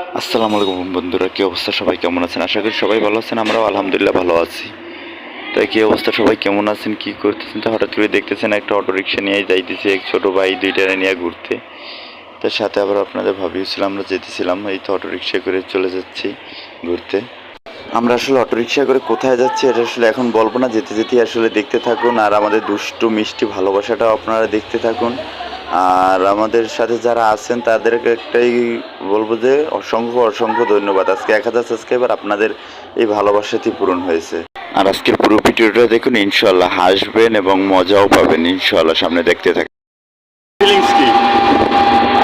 আসসালামু আলাইকুম বন্ধুরা, কী অবস্থা? সবাই কেমন আছেন? আশা করি সবাই ভালো আছেন, আমরাও আলহামদুলিল্লাহ ভালো আছি। তাই কী অবস্থা? সবাই কেমন আছেন? কী করতেছেন? তা হঠাৎ করে দেখতেছেন একটা অটো রিক্সা নিয়ে যাইতেছে, এক ছোটো ভাই দুইটারে নিয়ে ঘুরতে। তার সাথে আবার আপনাদের ভাবিয়েছিলাম, আমরা যেতেছিলাম, এই তো অটো রিক্সা করে চলে যাচ্ছি ঘুরতে। আমরা আসলে অটো রিক্সা করে কোথায় যাচ্ছি, এটা আসলে এখন বলব না, যেতে যেতে আসলে দেখতে থাকুন। আর আমাদের দুষ্টু, মিষ্টি ভালোবাসাটাও আপনারা দেখতে থাকুন। আর আমাদের সাথে যারা আছেন তাদেরকে একটাই বলব যে অসংখ্য অসংখ্য ধন্যবাদ। আজকে এক হাজার সাবস্ক্রাইবার আপনাদের এই ভালোবাসাতেই পূরণ হয়েছে। আর আজকের পুরো ভিডিওটা দেখুন ইনশাল্লাহ হাসবেন এবং মজাও পাবেন ইনশাল্লাহ সামনে দেখতে থাকেন ফিলিংস কি?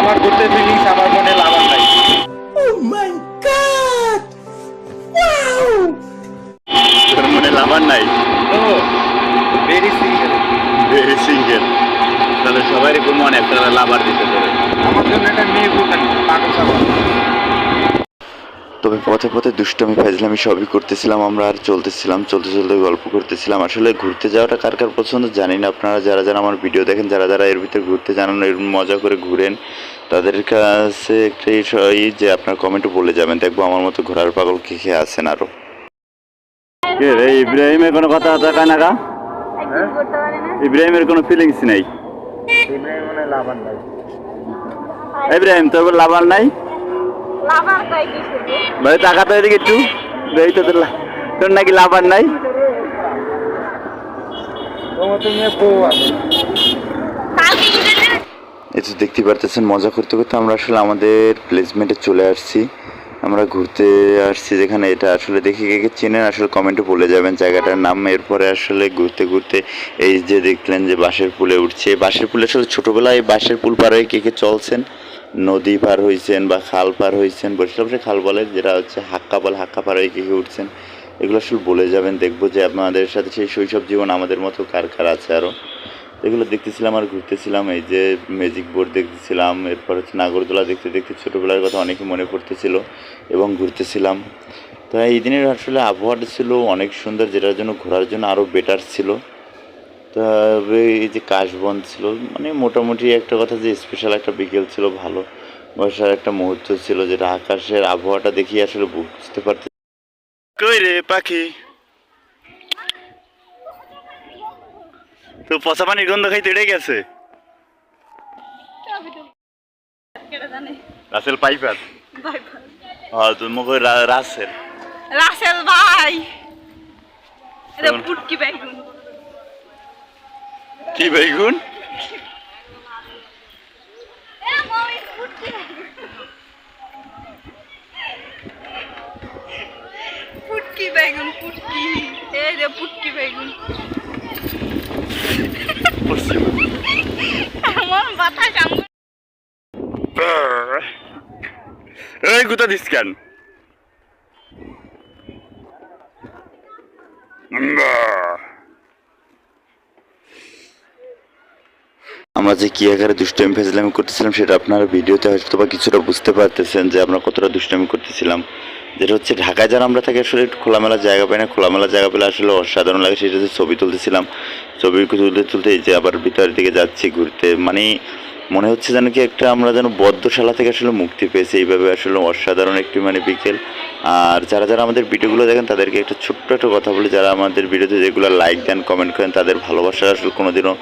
আমার ঘুরতে ফিলিংস আমার মনে নাই। তোর মনে লাভার নাই? ভেরি সিঙ্গেল ভেরি সিঙ্গেল তাহলে সবাই কোনো মনে একটা লাভার দিতে পারে আমার জন্য একটা মেয়ে ঘুরতেন পাগল তবে পথে পথে দুষ্টমি ফাইজলামি সবই করতেছিলাম আমরা আর চলতেছিলাম চলতে চলতে গল্প করতেছিলাম। আসলে ঘুরতে যাওয়াটা কার কার পছন্দ জানি না। আপনারা যারা যারা আমার ভিডিও দেখেন যারা যারা এর ভিতরে ঘুরতে জানান এর মজা করে ঘুরেন তাদের কাছে একটা এই যে আপনার কমেন্টও বলে যাবেন দেখব আমার মতো ঘোরার পাগল কে কে আছেন আরও ইব্রাহিমের কোনো কথা হ্যাঁ ইব্রাহিমের কোনো ফিলিংস নেই। ইব্রাহিম মনে লাভার নাই ইব্রাহিম তোর লাভার নাই? লাভার কয় কিছু ভাই টাকা তো এদিকে একটু। এই তো তোর তোর নাকি লাভার নাই? এই তো দেখতে পারতেছেন মজা করতে করতে আমরা আসলে আমাদের প্লেসমেন্টে চলে আসছি। আমরা ঘুরতে আসছি যেখানে, এটা আসলে দেখে কে চেনেন, আসলে কমেন্টে বলে যাবেন জায়গাটার নাম। এরপরে আসলে ঘুরতে ঘুরতে এই যে দেখলেন যে বাঁশের পুলে উঠছে। বাঁশের পুলে আসলে ছোটোবেলায় বাঁশের পুল পার হয়ে কে কে চলছেন? নদী পার হয়েছেন বা খাল পার হয়েছেন বরিশাল খাল বলে, যেটা হচ্ছে হাক্কা বলে, হাক্কা পার হয়ে কে কে উঠছেন। এগুলো আসলে বলে যাবেন, দেখব যে আপনাদের সাথে সেই শৈশব জীবন আমাদের মতো কার কার আছে আরও এগুলো দেখতেছিলাম আর ঘুরতেছিলাম, এই যে ম্যাজিক বোর্ড দেখতেছিলাম, এরপর হচ্ছে নাগরদোলা দেখতে দেখতে ছোটোবেলার কথা অনেকে মনে পড়তেছিল এবং ঘুরতেছিলাম। তো এই দিনের আসলে আবহাওয়াটা ছিল অনেক সুন্দর, যেটার জন্য ঘোরার জন্য আরও বেটার ছিল। তবে এই যে কাশবন ছিল মানে মোটামুটি একটা কথা যে স্পেশাল একটা বিকেল ছিল, ভালো বর্ষার একটা মুহূর্ত ছিল, যেটা আকাশের আবহাওয়াটা দেখি আসলে বুঝতে পারতে কই রে পাখি? তো পচা পানির গন্ধ খাইতে এড়ে গেছে। Russell viper? হ্যাঁ তো মুখে রাসেল। রাসেল ভাই। এটা পুটকি বেগুন। কি বেগুন? পুটকি বেগুন পুটকি। এই যে পুটকি বেগুন। বাতাস আমার এই গুতা দিস কেন? আমরা যে কি আকারে দুষ্টামি ফেজলামি করতেছিলাম সেটা আপনারা ভিডিওতে হয়তো বা কিছুটা বুঝতে পারতেছেন যে আমরা কতটা দুষ্টামি করতেছিলাম। যেটা হচ্ছে ঢাকায় যারা আমরা থাকি আসলে একটু খোলামেলা জায়গা পাই না। খোলামেলা জায়গা পেলে আসলে অসাধারণ লাগে। সেটা হচ্ছে ছবি তুলতেছিলাম। ছবি তুলতে তুলতে এই যে আবার ভিতরের দিকে যাচ্ছি ঘুরতে মানে মনে হচ্ছে যেন কি একটা আমরা যেন বদ্ধশালা থেকে আসলে মুক্তি পেয়েছি, এইভাবে আসলে অসাধারণ একটি মানে বিকেল। আর যারা যারা আমাদের ভিডিওগুলো দেখেন, তাদেরকে একটা ছোট্ট একটা কথা বলি, যারা আমাদের ভিডিওতে যেগুলো লাইক দেন কমেন্ট করেন, তাদের ভালোবাসা আসলে কোনোদিনও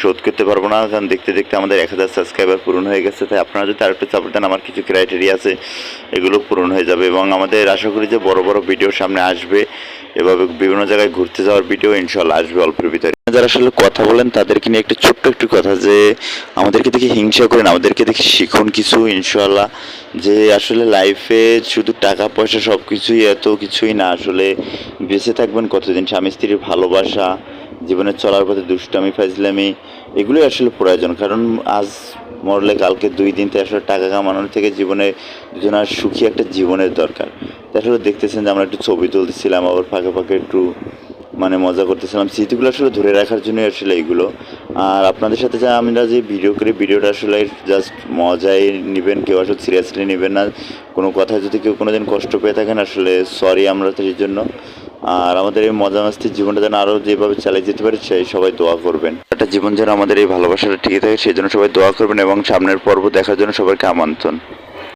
শোধ করতে পারব না। কারণ দেখতে দেখতে আমাদের এক হাজার সাবস্ক্রাইবার পূরণ হয়ে গেছে, তাই আপনারা যদি আরেকটু সাপোর্ট দেন, আমার কিছু ক্রাইটেরিয়া আছে, এগুলো পূরণ হয়ে যাবে। এবং আমাদের আশা করি যে বড় বড় ভিডিও সামনে আসবে, এভাবে বিভিন্ন জায়গায় ঘুরতে যাওয়ার ভিডিও ইনশাল্লাহ আসবে অল্পের ভিতরে। যারা আসলে কথা বলেন, তাদেরকে নিয়ে একটা ছোট্ট একটু কথা যে, আমাদেরকে দেখে হিংসা করেন, আমাদেরকে দেখে শিখুন কিছু ইনশাল্লাহ যে আসলে লাইফে শুধু টাকা, পয়সা সব কিছুই এত কিছুই না, আসলে বেঁচে থাকবেন কতদিন? স্বামী, স্ত্রীর ভালোবাসা, জীবনে চলার পথে দুষ্টামি ফাইজলামি এগুলোই আসলে প্রয়োজন। কারণ আজ মরলে কালকে দুই দিনতে আসলে টাকা কামানোর থেকে জীবনে দুজনের সুখী একটা জীবনের দরকার। আসলে দেখতেছেন যে আমরা একটু ছবি তুলতেছিলাম, আবার ফাঁকে ফাঁকে একটু মানে মজা করতেছিলাম। স্মৃতিগুলো আসলে ধরে রাখার জন্য আসলে এইগুলো আর আপনাদের সাথে যা আমরা যে ভিডিও করি ভিডিওটা আসলে জাস্ট মজাই নেবেন, কেউ আসলে সিরিয়াসলি নেবেন না। কোনো কথায় যদি কেউ কোনো দিন কষ্ট পেয়ে থাকেন, আসলে সরি আমরা সেই জন্য। আর আমাদের এই মজা মাস্তির জীবনটা যেন আরও যেভাবে চালিয়ে যেতে পারে, সেই সবাই দোয়া করবেন। একটা জীবন যেন আমাদের এই ভালোবাসাটা ঠিক থাকে, সেই জন্য সবাই দোয়া করবেন এবং সামনের পর্ব দেখার জন্য সবাইকে আমন্ত্রণ।